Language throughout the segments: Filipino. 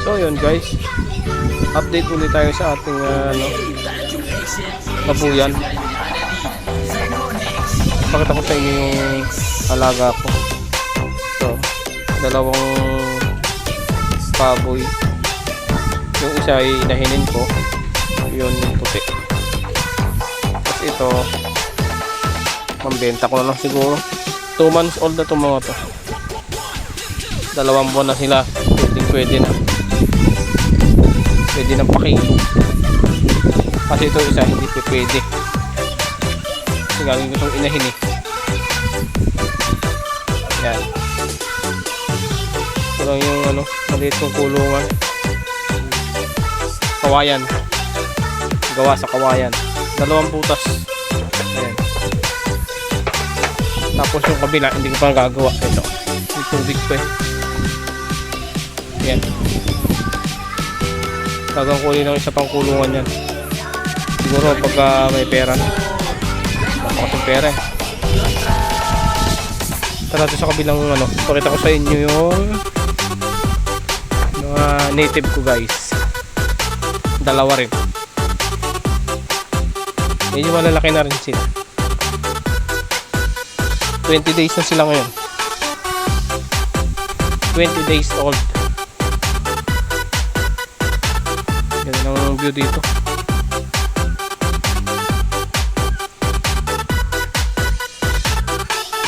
So yun guys, update ulit tayo sa ating uh, ano, babuyan. Pakita ko sa inyo yung alaga ko. So, dalawang baboy. Yung isa ay inahinin ko. Yun yung puti. Tapos ito, pambenta ko na lang siguro. 2 months old na itong mga to. Dalawang buwan na sila. Pwede, pwede na. Pwede na pakilo. Kasi ito isa hindi pa pwede. Kasi gagawin ko itong inahin eh. Yan. Ito yung ano, maliit yung kulungan. Kawayan. Gawa sa kawayan. Dalawang butas. Ayan. Tapos yung kabila, hindi ko pa nagagawa. Ito. May tubig pa eh. Yan. Tagang kunin ng isa pang kulungan yan. Siguro pagka may pera na. Wala kasing pera eh. Tara sa kabilang ano. Pakita ko sa inyo yung mga native ko guys. Dalawa rin. Medyo malalaki na rin sila. 20 days na sila ngayon. 20 days old. Ganda ng view dito.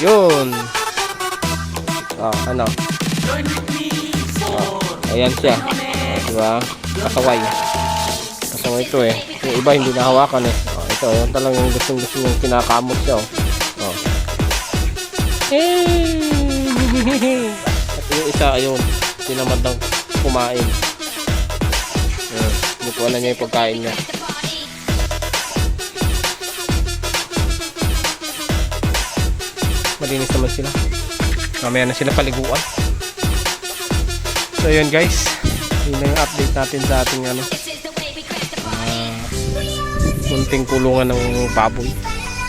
Yun. Ah, ano? Ah, ayan siya. Ah, diba? Kasaway. Kasaway ito eh. Yung iba hindi nahawakan eh. Ah, ito, yun talagang yung gustong gusto yung kinakamot siya oh. Oh. At yung isa ayun, tinamad ng kumain. Bukuan na niya yung pagkain niya. Malinis naman sila. Mamaya na sila paliguan. So yun guys, yun na yung update natin sa ating ano, ah, munting kulungan ng baboy.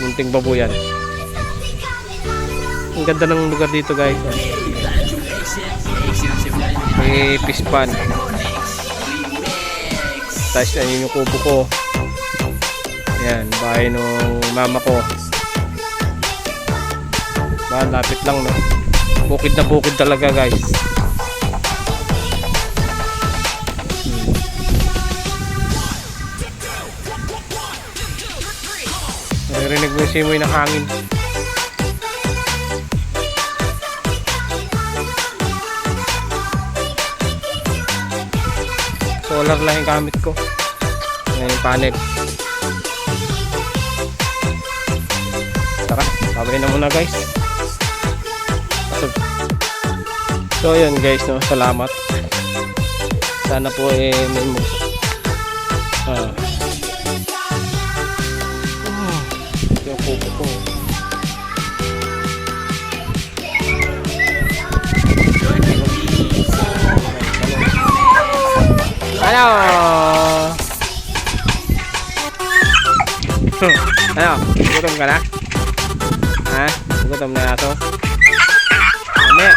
Munting baboyan. Ang ganda ng lugar dito guys. May pispan. Tapos ayun yung kubo ko. Ayan, bahay nung mama ko. Ba, lapit lang no. Bukid na bukid talaga guys. Naririnig mo yung simoy ng hangin. Solar lang yung gamit ko. Ayan yung panel. Tara, babay na muna guys. So yun guys, no, salamat. Sana po eh may แล้วอ้าวกูต้มกันนะฮะกูต้มนาโซ่แม่